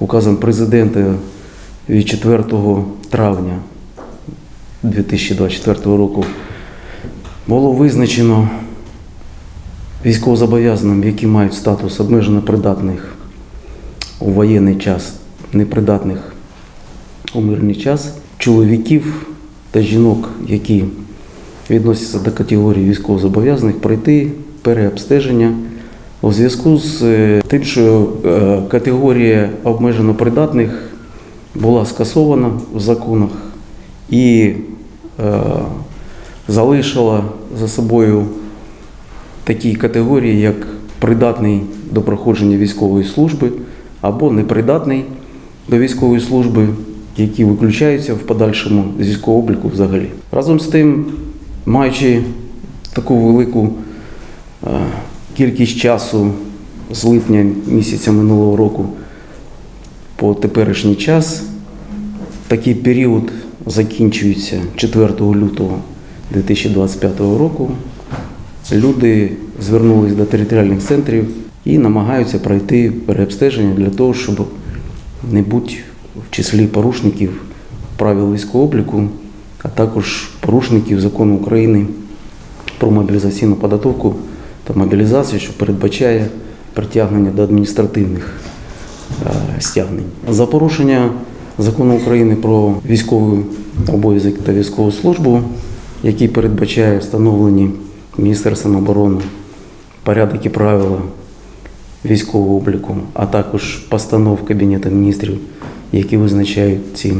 указом президента від 4 травня 2024 року було визначено військовозобов'язаним, які мають статус обмежено придатних у воєнний час, непридатних у мирний час, чоловіків та жінок, які відносяться до категорії військовозобов'язаних, пройти переобстеження у зв'язку з е, тим, що е, категорія обмежено придатних була скасована в законах і е, залишила за собою такі категорії, як придатний до проходження військової служби або непридатний до військової служби, які виключаються в подальшому з військового обліку взагалі. Разом з тим, маючи таку велику кількість часу з липня місяця минулого року по теперішній час, такий період закінчується 4 лютого 2025 року. Люди звернулись до територіальних центрів і намагаються пройти переобстеження для того, щоб не бути в числі порушників правил військового обліку, а також порушників закону України про мобілізаційну підготовку та мобілізацію, що передбачає притягнення до адміністративних е, стягнень. За порушення закону України про військовий обов'язок та військову службу, який передбачає встановлені Міністерством оборони порядок і правила військового обліку, а також постанов Кабінету міністрів, які визначають ці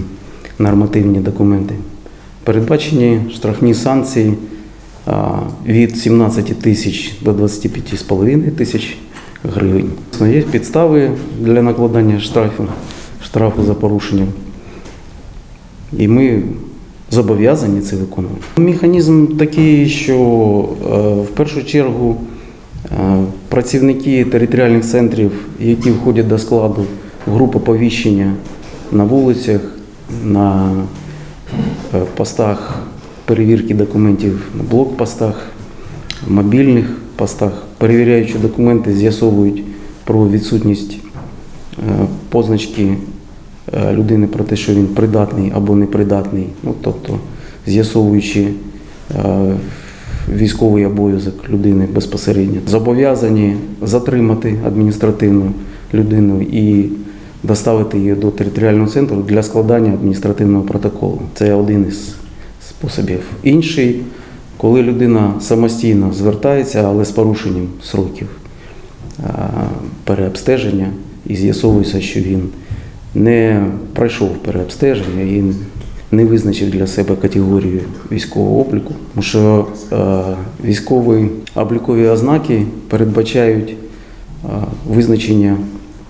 нормативні документи. Передбачені штрафні санкції від 17 тисяч до 25,5 тисяч гривень. Є підстави для накладання штрафу, штрафу за порушення. І ми зобов'язані це виконувати. Механізм такий, що е, в першу чергу е, працівники територіальних центрів, які входять до складу групи повіщення на вулицях, на е, постах перевірки документів, на блокпостах, мобільних постах, перевіряючи документи, з'ясовують про відсутність е, позначки е, людини про те, що він придатний або непридатний, ну, тобто з'ясовуючи е, військовий обов'язок людини безпосередньо, зобов'язані затримати адміністративну людину і доставити її до територіального центру для складання адміністративного протоколу. Це один із способів. Інший, коли людина самостійно звертається, але з порушенням сроків переобстеження і з'ясовується, що він не пройшов переобстеження і не визначив для себе категорію військового обліку, тому що військові облікові ознаки передбачають визначення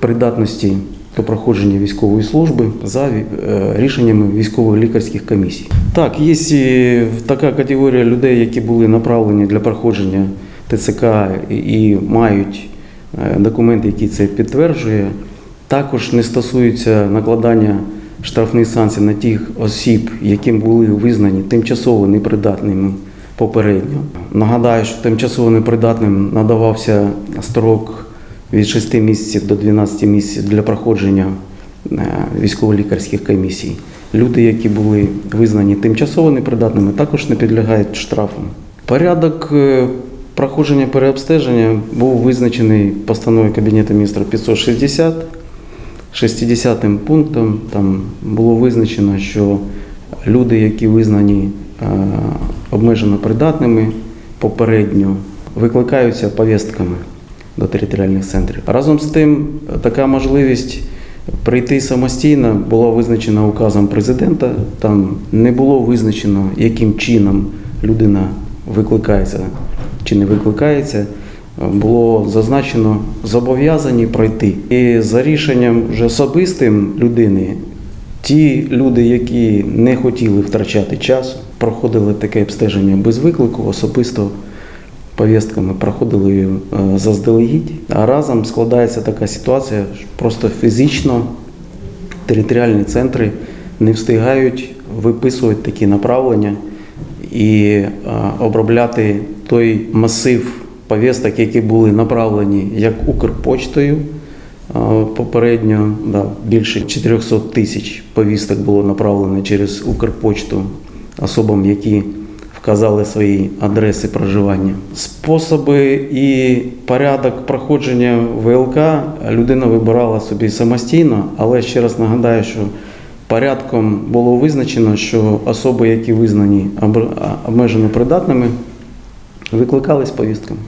придатності до проходження військової служби за е, рішеннями військових лікарських комісій. Так, є така категорія людей, які були направлені для проходження ТЦК і- мають е, документи, які це підтверджує. Також не стосується накладання штрафних санкцій на тих осіб, яким були визнані тимчасово непридатними попередньо. Нагадаю, що тимчасово непридатним надавався строк від 6 місяців до 12 місяців для проходження е, військово-лікарських комісій. Люди, які були визнані тимчасово непридатними, також не підлягають штрафам. Порядок е, проходження переобстеження був визначений постановою Кабінету міністрів 560. 60 пунктом там було визначено, що люди, які визнані е, обмежено придатними попередньо, викликаються повістками до територіальних центрів. Разом з тим, така можливість прийти самостійно була визначена указом президента. Там не було визначено, яким чином людина викликається чи не викликається. Було зазначено зобов'язані пройти. І за рішенням вже особистим людини, ті люди, які не хотіли втрачати часу, проходили таке обстеження без виклику, особисто повістками проходили її е, заздалегідь. А разом складається така ситуація, що просто фізично територіальні центри не встигають виписувати такі направлення і е, обробляти той масив повісток, які були направлені як Укрпочтою, Попередньо да, більше 400 тисяч повісток було направлено через Укрпочту особам, які вказали свої адреси проживання. Способи і порядок проходження ВЛК людина вибирала собі самостійно, але ще раз нагадаю, що порядком було визначено, що особи, які визнані обмежено придатними, викликались повістками.